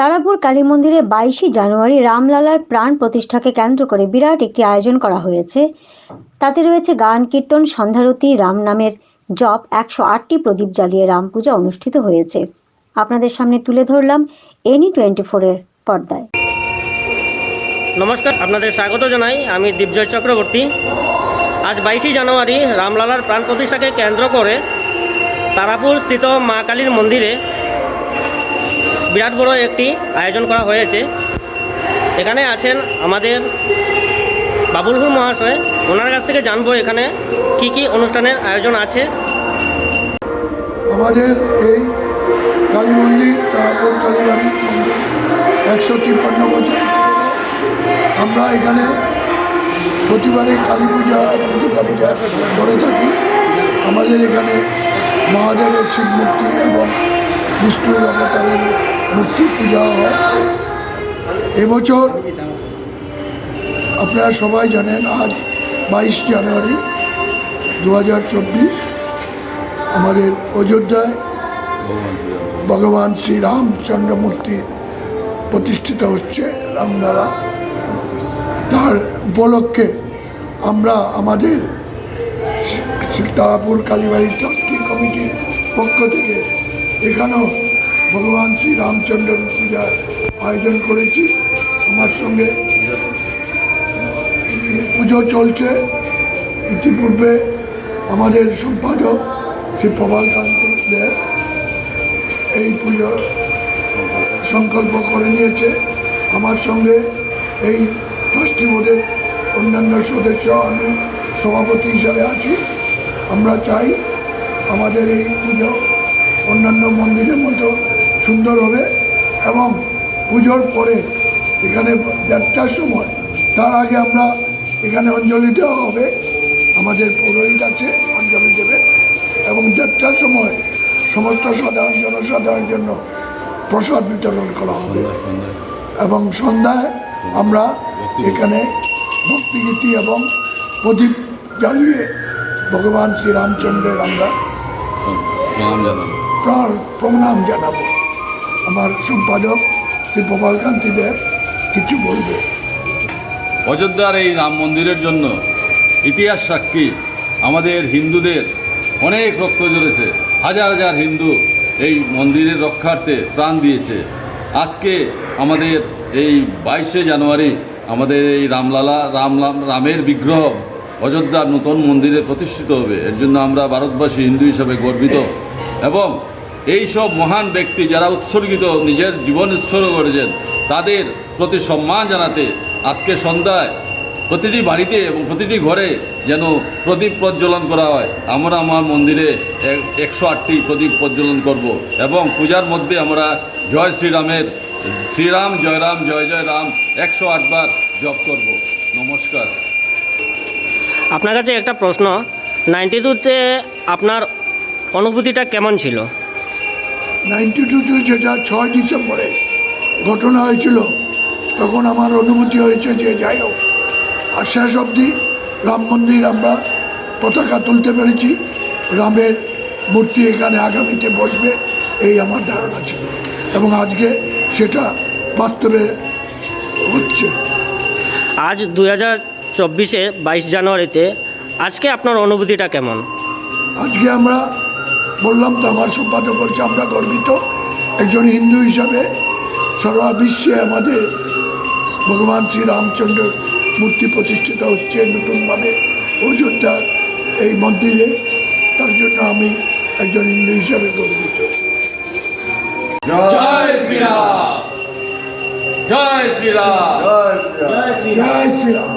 তারাপুর কালী মন্দিরে বাইশে জানুয়ারি রামলালার প্রাণ প্রতিষ্ঠাকে কেন্দ্র করে বিরাট একটি আয়োজন করা হয়েছে। তাতে রয়েছে গান, কীর্তন, সন্ধ্যারতি, রাম নামের জপ, একশো আটটি প্রদীপ জ্বালিয়ে রাম পূজা অনুষ্ঠিত হয়েছে। আপনাদের সামনে তুলে ধরলাম এনি টোয়েন্টি ফোরের পর্দায়। নমস্কার, আপনাদের স্বাগত জানাই। আমি দীপজয় চক্রবর্তী। আজ বাইশে জানুয়ারি রামলালার প্রাণ প্রতিষ্ঠাকে কেন্দ্র করে তারাপুর স্থিত মা কালীর মন্দিরে বিরাট বড় একটি আয়োজন করা হয়েছে। এখানে আছেন আমাদের বাবুলহুর মহাশয়। ওনার কাছ থেকে জানব এখানে কি কি অনুষ্ঠানের আয়োজন আছে। আমাদের এই কালী মন্দির, তারাপুর কালীবাড়ি মন্দির একশো তিপ্পান্ন বছর। আমরা এখানে প্রতিবারে কালী পূজা এবং দুর্গা পূজা করে থাকি। আমাদের এখানে মহাদেবের শিব মূর্তি এবং বিষ্ণুর অবতারের মূর্তি পূজা হয়। এবছর আপনারা সবাই জানেন, আজ বাইশ জানুয়ারি দু হাজার চব্বিশ, আমাদের অযোধ্যায় ভগবান শ্রী রামচন্দ্র মূর্তি প্রতিষ্ঠিত হচ্ছে রামলালা তার উপলক্ষে আমরা আমাদের তারাপুর কালীবাড়ি ট্রাস্টি কমিটির পক্ষ থেকে এখানেও ভগবান শ্রী রামচন্দ্র পূজার আয়োজন করেছি। আমার সঙ্গে পুজো চলছে। ইতিপূর্বে আমাদের সম্পাদক শ্রী প্রভালকান্ত দেব এই পুজো সংকল্প করে নিয়েছে। আমার সঙ্গে এই ট্রাস্টি বোর্ডের অন্যান্য সদস্য আমি সভাপতি হিসাবে আছি। আমরা চাই আমাদের এই পুজো অন্যান্য মন্দিরের মতো সুন্দর হবে এবং পুজোর পরে এখানে দেড়টার সময় তার আগে আমরা এখানে অঞ্জলি দেওয়া হবে আমাদের পুরোহিত আছে অঞ্জলি দেবে এবং দেড়টার সময় সমস্ত সাধারণ জনসাধারণের জন্য প্রসাদ বিতরণ করা হবে। এবং সন্ধ্যায় আমরা এখানে ভক্তিগীতি এবং প্রদীপ জ্বালিয়ে ভগবান শ্রীরামচন্দ্রের আমরা প্রণাম জানাব। প্রাণ প্রণাম জানাব। আমার সম্পাদক শ্রী গোপালকান্তি দেব কিছু বলবে। অযোধ্যার এই রাম মন্দিরের জন্য ইতিহাস সাক্ষী আমাদের হিন্দুদের অনেক রক্ত ঝরেছে হাজার হাজার হিন্দু এই মন্দিরের রক্ষার্থে প্রাণ দিয়েছে। আজকে আমাদের এই বাইশে জানুয়ারি আমাদের এই রামলালা রাম রাম- রামের বিগ্রহ অযোধ্যার নতুন মন্দিরে প্রতিষ্ঠিত হবে। এর জন্য আমরা ভারতবাসী হিন্দু হিসাবে গর্বিত। এবং এই সব মহান ব্যক্তি যারা উৎসর্গিত, নিজের জীবন উৎসর্গ করেছেন, তাদের প্রতি সম্মান জানাতে আজকে সন্ধ্যায় প্রতিটি বাড়িতে এবং প্রতিটি ঘরে যেন প্রদীপ প্রজ্বলন করা হয়। আমরা আমার মন্দিরে এক- একশো আটটি প্রদীপ প্রজ্বলন করব এবং পূজার মধ্যে আমরা জয় শ্রীরামের, শ্রীরাম জয় রাম জয় জয় রাম একশো আটবার জপ করব। নমস্কার। আপনার কাছে একটা প্রশ্ন, নাইনটি টুতে আপনার অনুভূতিটা কেমন ছিল? নাইনটি টুতে যেটা ছয় ডিসেম্বরে ঘটনা হয়েছিল। তখন আমার অনুভূতি হয়েছে যে যাই হোক আর শেষ অবধি রাম মন্দির আমরা পতাকা তুলতে পেরেছি। রামের মূর্তি এখানে আগামীতে বসবে এই আমার ধারণা ছিল। এবং আজকে সেটা বাস্তবে হচ্ছে। আজ দু হাজার চব্বিশে বাইশ জানুয়ারিতে আজকে আপনার অনুভূতিটা কেমন? আজকে আমরা বললাম তো আমার সম্পাদক বলছে আমরা গর্বিত। একজন হিন্দু হিসাবে সারা বিশ্বে আমাদের ভগবান শ্রী রামচন্দ্র মূর্তি প্রতিষ্ঠিত হচ্ছে নতুনভাবে। অযোধ্যার এই মন্দিরে তার জন্য আমি একজন হিন্দু হিসাবে গর্বিত। জয় শ্রীরাম জয় শ্রীরাম জয় শ্রীরাম